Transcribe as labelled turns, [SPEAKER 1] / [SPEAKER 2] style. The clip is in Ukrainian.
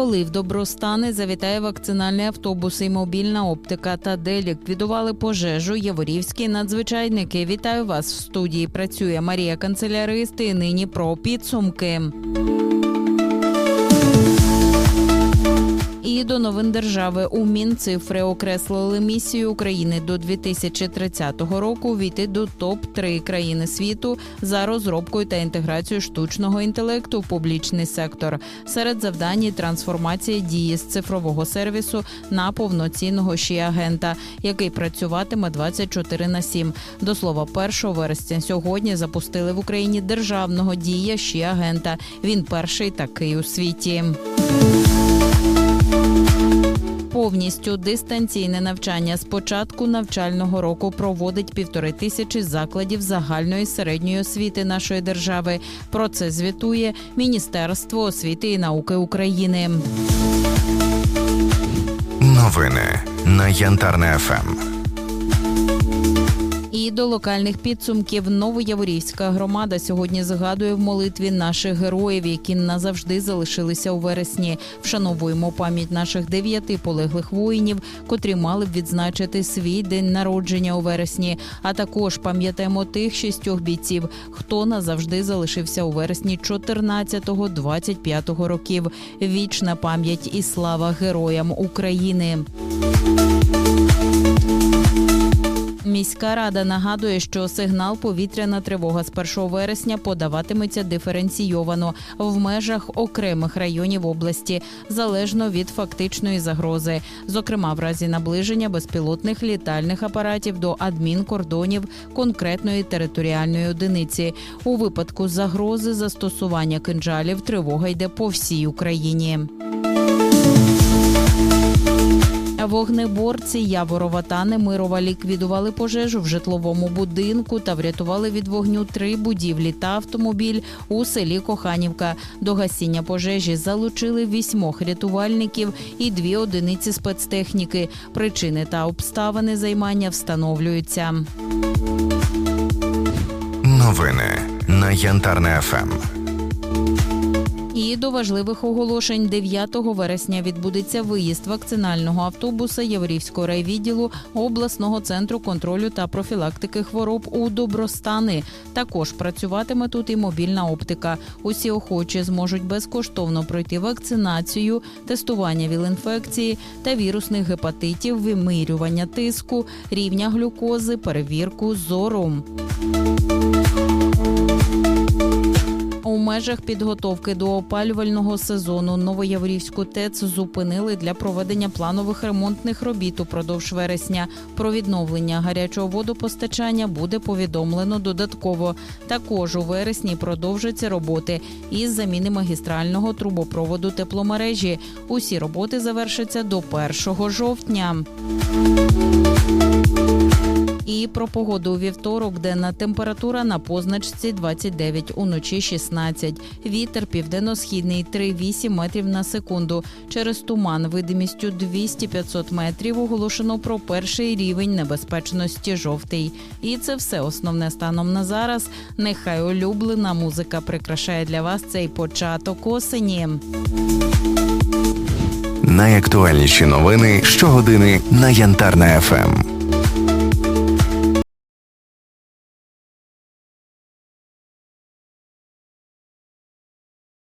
[SPEAKER 1] Коли в добростани завітає вакцинальний автобус і мобільна оптика та де ліквідували пожежу, яворівські надзвичайники. Вітаю вас в студії. Працює Марія Канцелярист і нині про підсумки. До новин держави у Мінцифри окреслили місію України до 2030 року війти до топ 3 країни світу за розробкою та інтеграцією штучного інтелекту в публічний сектор. Серед завдань трансформація дії з цифрового сервісу на повноцінного ще агента, який працюватиме 24 на 7. До слова, 1 вересня сьогодні запустили в Україні державного дія ще агента. Він перший такий у світі. Повністю дистанційне навчання з початку навчального року проводить півтори тисячі закладів загальної середньої освіти нашої держави. Про це звітує Міністерство освіти і науки України.
[SPEAKER 2] Новини на Янтарне. ФМ.
[SPEAKER 1] До локальних підсумків Новояворівська громада сьогодні згадує в молитві наших героїв, які назавжди залишилися у вересні. Вшановуємо пам'ять наших дев'яти полеглих воїнів, котрі мали б відзначити свій день народження у вересні. А також пам'ятаємо тих шістьох бійців, хто назавжди залишився у вересні 14-25 років. Вічна пам'ять і слава героям України. Міська рада нагадує, що сигнал повітряна тривога з 1 вересня подаватиметься диференційовано в межах окремих районів області, залежно від фактичної загрози, зокрема в разі наближення безпілотних літальних апаратів до адмінкордонів конкретної територіальної одиниці. У випадку загрози застосування кинджалів тривога йде по всій Україні. Вогнеборці Яворова та Немирова ліквідували пожежу в житловому будинку та врятували від вогню три будівлі та автомобіль у селі Коханівка. До гасіння пожежі залучили вісьмох рятувальників і дві одиниці спецтехніки. Причини та обставини займання встановлюються.
[SPEAKER 2] Новини на Янтарне. ФМ.
[SPEAKER 1] І до важливих оголошень 9 вересня відбудеться виїзд вакцинального автобуса Яворівського райвідділу обласного центру контролю та профілактики хвороб у Добростани. Також працюватиме тут і мобільна оптика. Усі охочі зможуть безкоштовно пройти вакцинацію, тестування віл-інфекції та вірусних гепатитів, вимирювання тиску, рівня глюкози, перевірку зору. Межах підготовки до опалювального сезону Новояворівську ТЕЦ зупинили для проведення планових ремонтних робіт упродовж вересня. Про відновлення гарячого водопостачання буде повідомлено додатково. Також у вересні продовжаться роботи із заміни магістрального трубопроводу тепломережі. Усі роботи завершаться до 1 жовтня. Про погоду у вівторок, денна температура на позначці 29, уночі 16. Вітер південно-східний 3,8 метрів на секунду. Через туман видимістю 200-500 метрів оголошено про перший рівень небезпечності жовтий. І це все основне станом на зараз. Нехай улюблена музика прикрашає для вас цей початок осені.
[SPEAKER 2] Найактуальніші новини щогодини на Янтарне Ем. ФМ.